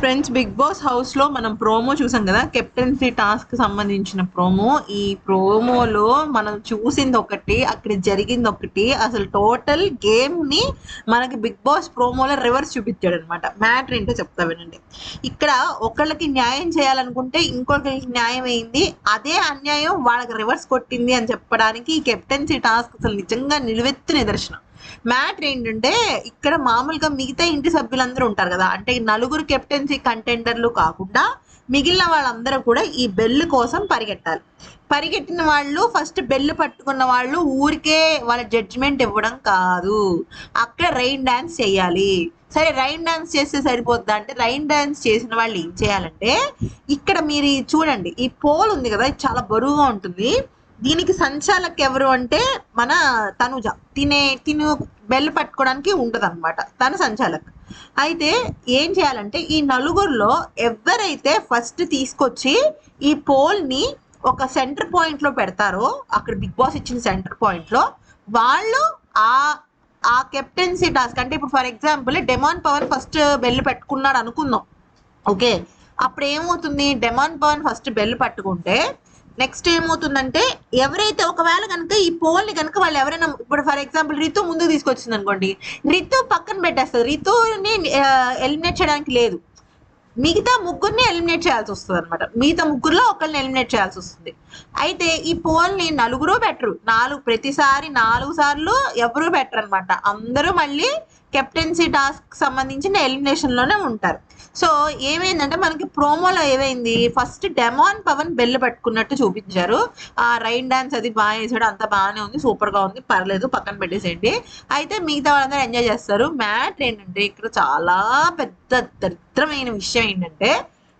Friends big boss హౌస్లో మనం promo చూసాం కదా కెప్టెన్సీ టాస్క్ సంబంధించిన ప్రోమో. ఈ ప్రోమోలో మనం చూసింది ఒకటి అక్కడ జరిగింది ఒకటి. అసలు టోటల్ గేమ్ని మనకి బిగ్ బాస్ ప్రోమోలో రివర్స్ చూపించాడు అనమాట మ్యాటర్ ఏంటో చెప్తా వినండి. ఇక్కడ ఒకళ్ళకి న్యాయం చేయాలనుకుంటే ఇంకొకరికి న్యాయం అయింది. అదే అన్యాయం వాళ్ళకి రివర్స్ కొట్టింది అని చెప్పడానికి ఈ కెప్టెన్సీ టాస్క్ అసలు నిజంగా నిలువెత్తు నిదర్శనం. మ్యాటర్ ఏంటంటే ఇక్కడ మామూలుగా మిగతా ఇంటి సభ్యులందరూ ఉంటారు కదా అంటే నలుగురు కెప్టెన్సీ కంటెండర్లు కాకుండా మిగిలిన వాళ్ళందరూ కూడా ఈ బెల్ కోసం పరిగెట్టాలి పరిగెట్టిన వాళ్ళు ఫస్ట్ బెల్ పట్టుకున్న వాళ్ళు ఊరికే వాళ్ళ జడ్జిమెంట్ ఇవ్వడం కాదు. అక్కడ రైన్ డాన్స్ చేయాలి. సరే రైన్ డాన్స్ చేస్తే సరిపోద్దా అంటే రైన్ డాన్స్ చేసిన వాళ్ళు ఏం చేయాలంటే ఇక్కడ మీరు చూడండి ఈ పోల్ ఉంది కదా ఇది చాలా బరువుగా ఉంటుంది. దీనికి సంచాలక్ ఎవరు అంటే మన తనుజ. తినే తిను బెల్ పట్టుకోవడానికి ఉండదు అనమాట తను సంచాలక్. అయితే ఏం చేయాలంటే ఈ నలుగురిలో ఎవరైతే ఫస్ట్ తీసుకొచ్చి ఈ పోల్ని ఒక సెంటర్ పాయింట్లో పెడతారో అక్కడ బిగ్ బాస్ ఇచ్చిన సెంటర్ పాయింట్లో వాళ్ళు ఆ ఆ కెప్టెన్సీ టాస్క్ అంటే ఇప్పుడు for example demon Pavan first bell పెట్టుకున్నాడు అనుకుందాం. ఓకే? అప్పుడు ఏమవుతుంది డెమాన్ పవన్ ఫస్ట్ బెల్ పట్టుకుంటే నెక్స్ట్ ఏమవుతుందంటే ఎవరైతే ఒకవేళ కనుక ఈ పోల్ని కనుక వాళ్ళు ఎవరైనా ఇప్పుడు ఫర్ ఎగ్జాంపుల్ రితు ముందుకు తీసుకొచ్చింది అనుకోండి రితు పక్కన పెట్టేస్తుంది. రితుని ఎలిమినేట్ చేయడానికి లేదు. మిగతా ముగ్గురిని ఎలిమినేట్ చేయాల్సి వస్తుంది అనమాట మిగతా ముగ్గురులో ఒకరిని ఎలిమినేట్ చేయాల్సి వస్తుంది. అయితే ఈ పోల్ని నలుగురు బెటరు నాలుగు ప్రతిసారి నాలుగు సార్లు ఎవరు బెటర్ అనమాట అందరూ మళ్ళీ కెప్టెన్సీ టాస్క్ సంబంధించిన ఎలిమినేషన్లోనే ఉంటారు. సో ఏమైందంటే మనకి ప్రోమోలో ఏమైంది? ఫస్ట్ డెమాన్ పవన్ బెల్ పట్టుకున్నట్టు చూపించారు. ఆ రైన్ డాన్స్ అది బాగా వేసాడు అంత బాగానే ఉంది సూపర్గా ఉంది పర్లేదు పక్కన పెట్టేసేయండి. అయితే మిగతా వాళ్ళందరూ ఎంజాయ్ చేస్తారు. మ్యాట్ ఏంటంటే ఇక్కడ చాలా పెద్ద దరిద్రమైన విషయం ఏంటంటే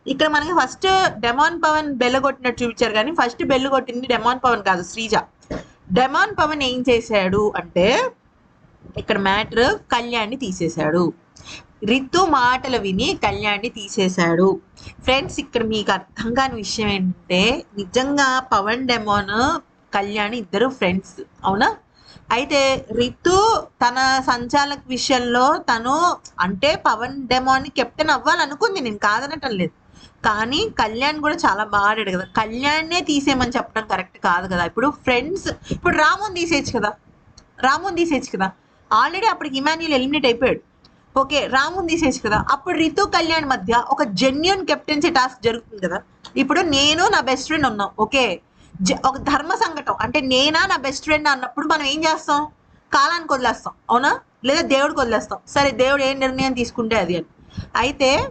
ఇక్కడ మనకి ఫస్ట్ డెమాన్ పవన్ బెల్ల కొట్టినట్టు చూపించారు కానీ ఫస్ట్ బెల్ కొట్టింది డెమాన్ పవన్ కాదు శ్రీజ. డెమాన్ పవన్ ఏం చేశాడు అంటే ఇక్కడ మ్యాటర్ కళ్యాణ్ని తీసేశాడు. రితు మాటలు విని కళ్యాణ్ని తీసేశాడు. ఫ్రెండ్స్ ఇక్కడ మీకు అర్థం కాని విషయం ఏంటంటే నిజంగా పవన్ డెమోన్ కళ్యాణ్ ఇద్దరు ఫ్రెండ్స్ అవునా? అయితే రితు తన సంచాలక విషయంలో తను అంటే పవన్ డెమోని కెప్టెన్ అవ్వాలనుకుంది. నేను కాదనటం లేదు. కానీ కళ్యాణ్ కూడా చాలా బాగా ఆడాడు కదా. కళ్యాణ్నే తీసేయమని చెప్పడం కరెక్ట్ కాదు కదా. ఇప్పుడు ఫ్రెండ్స్ ఇప్పుడు రామోన్ తీసేయచ్చు కదా. రామోన్ తీసేయచ్చు కదా. ఆల్రెడీ అప్పటికి ఇమాన్యుల్ ఎలిమినేట్ అయిపోయాడు. ఓకే రాముని తీసేసి కదా. అప్పుడు రితు కళ్యాణ్ మధ్య ఒక జెన్యున్ కెప్టెన్సీ టాస్క్ జరుగుతుంది కదా. ఇప్పుడు నేను నా బెస్ట్ ఫ్రెండ్ ఉన్నాం. ఓకే జ- ఒక ధర్మ సంఘటం. అంటే నేనా నా బెస్ట్ ఫ్రెండ్ అన్నప్పుడు మనం ఏం చేస్తాం? కాలానికి వదిలేస్తాం. అవునా? లేదా దేవుడికి వదిలేస్తాం. సరే దేవుడు ఏం నిర్ణయం తీసుకుంటే అది అని. అయితే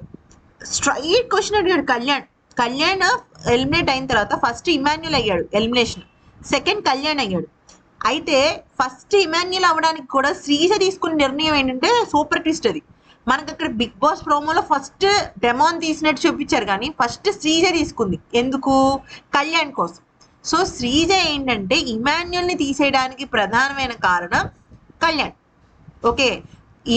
స్ట్రైట్ క్వశ్చన్ అడిగాడు కళ్యాణ్. కళ్యాణ్ ఎలిమినేట్ అయిన తర్వాత ఫస్ట్ ఇమాన్యుల్ అయ్యాడు ఎలిమినేషన్ సెకండ్ కళ్యాణ్ అయ్యాడు. అయితే ఫస్ట్ ఇమాన్యుల్ అవ్వడానికి కూడా శ్రీజ తీసుకున్న నిర్ణయం ఏంటంటే సూపర్ ట్విస్ట్ అది. మనకు అక్కడ బిగ్ బాస్ ప్రోమోలో ఫస్ట్ డెమాన్ తీసినట్టు చూపించారు కానీ ఫస్ట్ శ్రీజ తీసుకుంది. ఎందుకు? కళ్యాణ్ కోసం. సో శ్రీజ ఏంటంటే ఇమాన్యుల్ని తీసేయడానికి ప్రధానమైన కారణం కళ్యాణ్. ఓకే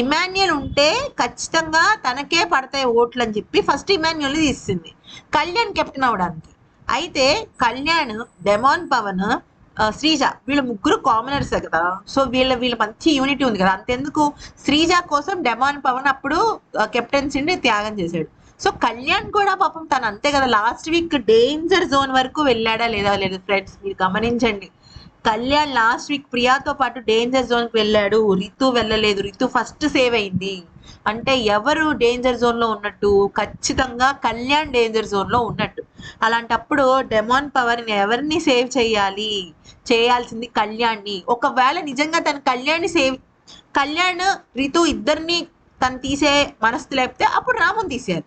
ఇమాన్యుల్ ఉంటే ఖచ్చితంగా తనకే పడతాయి ఓట్లు అని చెప్పి ఫస్ట్ ఇమాన్యుల్ని తీస్తుంది తీసింది. కళ్యాణ్ కెప్టెన్ అవడానికి. అయితే కళ్యాణ్ డెమాన్ పవన్ శ్రీజ వీళ్ళ ముగ్గురు కామనర్స్ కదా. సో వీళ్ళ వీళ్ళ మంచి యూనిటీ ఉంది కదా. అంతెందుకు? శ్రీజ కోసం డెమాన్ పవన్ అప్పుడు కెప్టెన్సీని త్యాగం చేశాడు. సో కళ్యాణ్ కూడా పాపం తను అంతే కదా. లాస్ట్ వీక్ డేంజర్ జోన్ వరకు వెళ్ళాడా లేదా లేదు ఫ్రెండ్స్ మీరు గమనించండి. కళ్యాణ్ లాస్ట్ వీక్ ప్రియాతో పాటు డేంజర్ జోన్కి వెళ్ళాడు. రితు వెళ్ళలేదు. రితు ఫస్ట్ సేవ్ అయింది. అంటే ఎవరు డేంజర్ జోన్లో ఉన్నట్టు? ఖచ్చితంగా కళ్యాణ్ డేంజర్ జోన్లో ఉన్నట్టు. అలాంటప్పుడు డెమాన్ పవర్ని ఎవరిని సేవ్ చేయాలి? చేయాల్సింది కళ్యాణ్ని. ఒకవేళ నిజంగా తన కళ్యాణ్ని సేవ్ కళ్యాణ్ రితు ఇద్దరిని తను తీసే మనసు లేపితే అప్పుడు రాముని తీసేయాలి.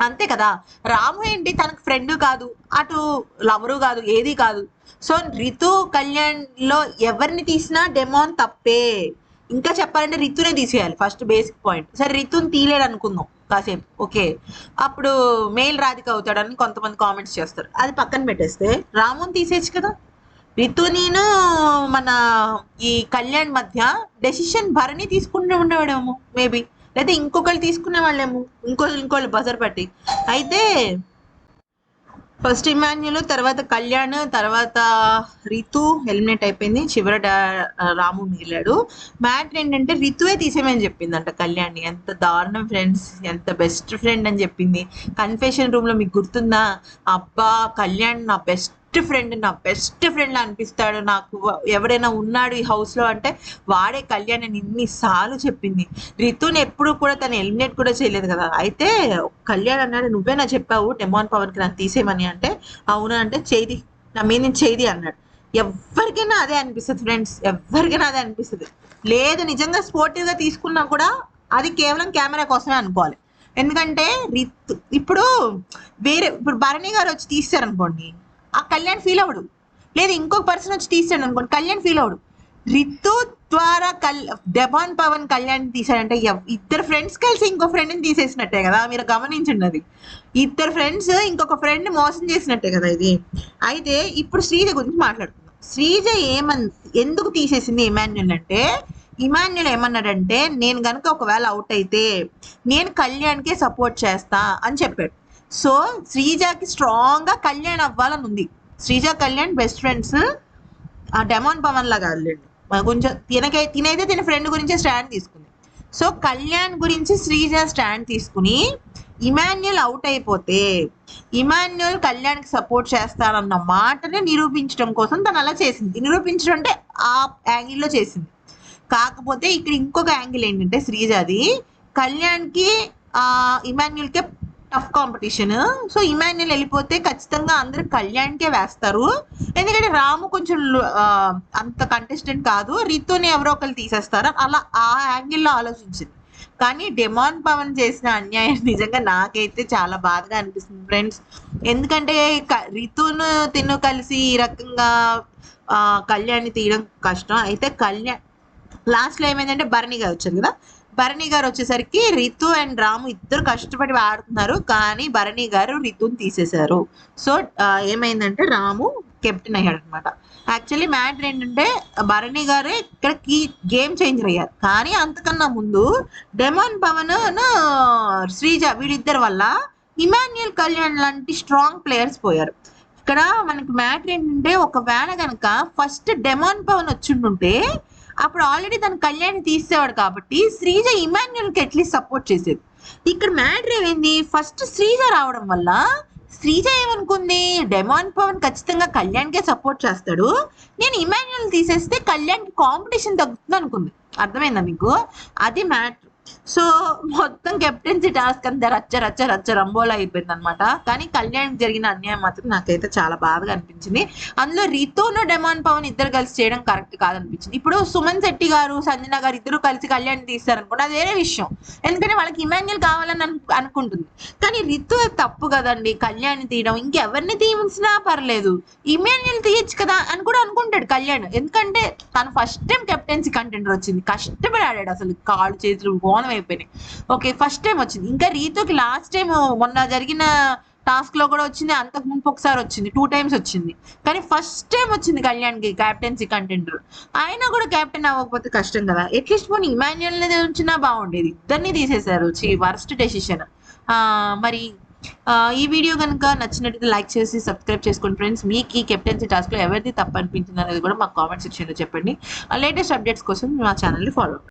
అంతే కదా? రాము ఏంటి? తనకు ఫ్రెండ్ కాదు. అటు లవరు కాదు ఏది కాదు. సో రితు కళ్యాణ్లో ఎవరిని తీసినా డెమాన్ తప్పే. ఇంకా చెప్పాలంటే రితునే తీసేయాలి. ఫస్ట్ బేసిక్ పాయింట్ సరే రితుని తీయలేడు అనుకుందాం కాసేపు. ఓకే. అప్పుడు మేల్ రాధిక అవుతాడని కొంతమంది కామెంట్స్ చేస్తారు. అది పక్కన పెట్టేస్తే రాముని తీసేయచ్చు కదా. రితు నేను మన ఈ కళ్యాణ్ మధ్య డెసిషన్ భరణి తీసుకుంటూ ఉండేవాడేమో మేబీ లేదా ఇంకొకళ్ళు తీసుకునే వాళ్ళేమో ఇంకో ఇంకోళ్ళు బజర్ పట్టి. అయితే ఫస్ట్ ఇమాన్యులు తర్వాత కళ్యాణ్ తర్వాత రితు ఎలిమినేట్ అయిపోయింది. చివర రాము మిగిలాడు. మ్యాటర్ ఏంటంటే రితువే తీసేయమని చెప్పిందంట కళ్యాణ్ ఎంత దారుణం ఫ్రెండ్స్ ఎంత బెస్ట్ ఫ్రెండ్ అని చెప్పింది. కన్ఫెషన్ రూమ్లో మీకు గుర్తుందా? అబ్బా కళ్యాణ్ నా బెస్ట్ ఫ్రెండ్ నా బెస్ట్ ఫ్రెండ్ అనిపిస్తాడు నాకు. ఎవరైనా ఉన్నాడు ఈ హౌస్లో అంటే వాడే కళ్యాణ్ అని ఇన్నిసార్లు చెప్పింది. రితుని ఎప్పుడు కూడా తను ఎలిమినేట్ కూడా చేయలేదు కదా. అయితే కళ్యాణ్ అన్నాడు నువ్వే నా చెప్పావు టెమాన్ పవన్కి నన్ను తీసేయమని. అంటే అవునా? అంటే చేయి నా మీద నేను చేయి అన్నాడు. ఎవరికైనా అదే అనిపిస్తుంది ఫ్రెండ్స్. ఎవరికైనా అదే అనిపిస్తుంది. లేదు నిజంగా స్పోర్టివ్గా తీసుకున్నా కూడా అది కేవలం కెమెరా కోసమే అనుకోవాలి. ఎందుకంటే రిత్ ఇప్పుడు వేరే ఇప్పుడు భరణి గారు వచ్చి తీస్తారనుకోండి ఆ కళ్యాణ్ ఫీల్ అవడు లేదు ఇంకొక పర్సన్ వచ్చి తీసాడు అనుకోండి కళ్యాణ్ ఫీల్ అవడు రితు ద్వారా కల్ డెబాన్ పవన్ కళ్యాణ్ తీసాడంటే ఇద్దరు ఫ్రెండ్స్ కలిసి ఇంకో ఫ్రెండ్ని తీసేసినట్టే కదా మీరు గమనించండి అది. ఇద్దరు ఫ్రెండ్స్ ఇంకొక ఫ్రెండ్ మోసం చేసినట్టే కదా ఇది. అయితే ఇప్పుడు శ్రీజ గురించి మాట్లాడుకుందాం. శ్రీజ ఏమన్ ఎందుకు తీసేసింది ఇమాన్యుల్ అంటే ఇమాన్యుల్ ఏమన్నాడంటే నేను కనుక ఒకవేళ అవుట్ అయితే నేను కళ్యాణ్కే సపోర్ట్ చేస్తా అని చెప్పాడు. సో శ్రీజకి స్ట్రాంగ్గా కళ్యాణ్ అవ్వాలని ఉంది శ్రీజ కళ్యాణ్ బెస్ట్ ఫ్రెండ్స్ ఆ డెమాన్ పవన్ లాగా కాదులేండి కొంచెం తినకై తినైతే తిన ఫ్రెండ్ గురించి స్టాండ్ తీసుకుంది. సో కళ్యాణ్ గురించి శ్రీజ స్టాండ్ తీసుకుని ఇమాన్యుల్ అవుట్ అయిపోతే ఇమాన్యుల్ కళ్యాణ్కి సపోర్ట్ చేస్తానన్న మాటని నిరూపించడం కోసం తను అలా చేసింది. నిరూపించడం అంటే ఆ యాంగిల్లో చేసింది. కాకపోతే ఇక్కడ ఇంకొక యాంగిల్ ఏంటంటే శ్రీజాది కళ్యాణ్కి ఇమాన్యుల్కే టఫ్ కాంపిటీషన్ సో ఇమాన్యుల్ వెళ్ళిపోతే ఖచ్చితంగా అందరు కళ్యాణ్కే వేస్తారు. ఎందుకంటే రాము కొంచెం అంత కంటెస్టెంట్ కాదు. రితుని ఎవరో ఒకరు తీసేస్తారు. అలా ఆ యాంగిల్లో ఆలోచించింది. కానీ డెమాన్ పవన్ చేసిన అన్యాయం నిజంగా నాకైతే చాలా బాధగా అనిపిస్తుంది ఫ్రెండ్స్ ఎందుకంటే రితును తిను కలిసి ఈ రకంగా కళ్యాణ్ని తీయడం కష్టం. అయితే కళ్యాణ్ లాస్ట్లో ఏమైందంటే భరణిగా వచ్చారు కదా? భరణి గారు వచ్చేసరికి రితు అండ్ రాము ఇద్దరు కష్టపడి ఆడుతున్నారు కానీ భరణి గారు రితుని తీసేశారు. సో ఏమైందంటే రాము కెప్టెన్ అయ్యాడు అనమాట యాక్చువల్లీ మ్యాటర్ ఏంటంటే భరణి గారే ఇక్కడ కీ గేమ్ చేంజర్ అయ్యారు. కానీ అంతకన్నా ముందు డెమాన్ పవన్ శ్రీజ వీళ్ళిద్దరి వల్ల ఇమాన్యుయల్ కళ్యాణ్ లాంటి స్ట్రాంగ్ ప్లేయర్స్ పోయారు. ఇక్కడ మనకి మ్యాటర్ ఏంటంటే ఒకవేళ కనుక ఫస్ట్ డెమాన్ పవన్ వచ్చిండుంటే అప్పుడు ఆల్రెడీ తన కళ్యాణ్ తీసేవాడు కాబట్టి శ్రీజ ఇమాన్యుల్కి అట్లీస్ట్ సపోర్ట్ చేసేది. ఇక్కడ మ్యాటర్ ఏమైంది? ఫస్ట్ శ్రీజ రావడం వల్ల శ్రీజ ఏమనుకుంది? డెమాన్ పవన్ ఖచ్చితంగా కళ్యాణ్కే సపోర్ట్ చేస్తాడు. నేను ఇమాన్యుల్ తీసేస్తే కళ్యాణ్కి కాంపిటీషన్ తగ్గుతుంది అనుకుంది అర్థమైందా మీకు? అది మ్యాటర్ సో మొత్తం కెప్టెన్సీ టాస్క్ అంతా రచ్చ రచ్చ రచ్చ రంబోలా అయిపోయింది అనమాట కానీ కళ్యాణ్ జరిగిన అన్యాయం మాత్రం నాకైతే చాలా బాధగా అనిపించింది. అందులో రితోను డెమాన్ పవన్ ఇద్దరు కలిసి చేయడం కరెక్ట్ కాదనిపించింది. ఇప్పుడు సుమన్ శెట్టి గారు సంజన గారు ఇద్దరు కలిసి కళ్యాణ్ తీస్తారనుకోండి అది వేరే విషయం. ఎందుకంటే వాళ్ళకి ఇమాన్యుల్ కావాలని అనుకుంటుంది. కానీ రితు తప్పు కదండి. కళ్యాణ్ తీయడం. ఇంకెవరిని తీయించినా పర్లేదు. ఇమాన్యుల్ తీయచ్చు కదా అని కూడా అనుకుంటాడు కళ్యాణ్. ఎందుకంటే తను ఫస్ట్ టైం కెప్టెన్సీ కంటెండర్ వచ్చింది. కష్టపడి ఆడాడు అసలు. కాళ్ళు చేతులు మౌనం అయిపోయినాయి ఓకే ఫస్ట్ టైం వచ్చింది. ఇంకా రీతుకి లాస్ట్ టైం మొన్న జరిగిన టాస్క్లో కూడా వచ్చింది అంతకు ముందు ఒకసారి వచ్చింది టూ టైమ్స్ వచ్చింది. కానీ ఫస్ట్ టైం వచ్చింది కళ్యాణ్కి క్యాప్టెన్సీ కంటెండర్ అయినా కూడా కెప్టెన్ అవ్వకపోతే కష్టం కదా. అట్లీస్ట్ పోనీ ఇమాన్యుల్ ఉంచినా బాగుండేది. ఇద్దరిని తీసేశారు. వర్స్ట్ డెసిషన్ మరి ఈ వీడియో కనుక నచ్చినట్లయితే లైక్ చేసి సబ్స్క్రైబ్ చేసుకోండి ఫ్రెండ్స్. మీకు ఈ కెప్టెన్సీ టాస్క్లో ఎవరిది తప్పు అనిపించింది అనేది కూడా మాకు కామెంట్ సెక్షన్లో చెప్పండి. లేటెస్ట్ అప్డేట్స్ కోసం మా ఛానల్ని ఫాలో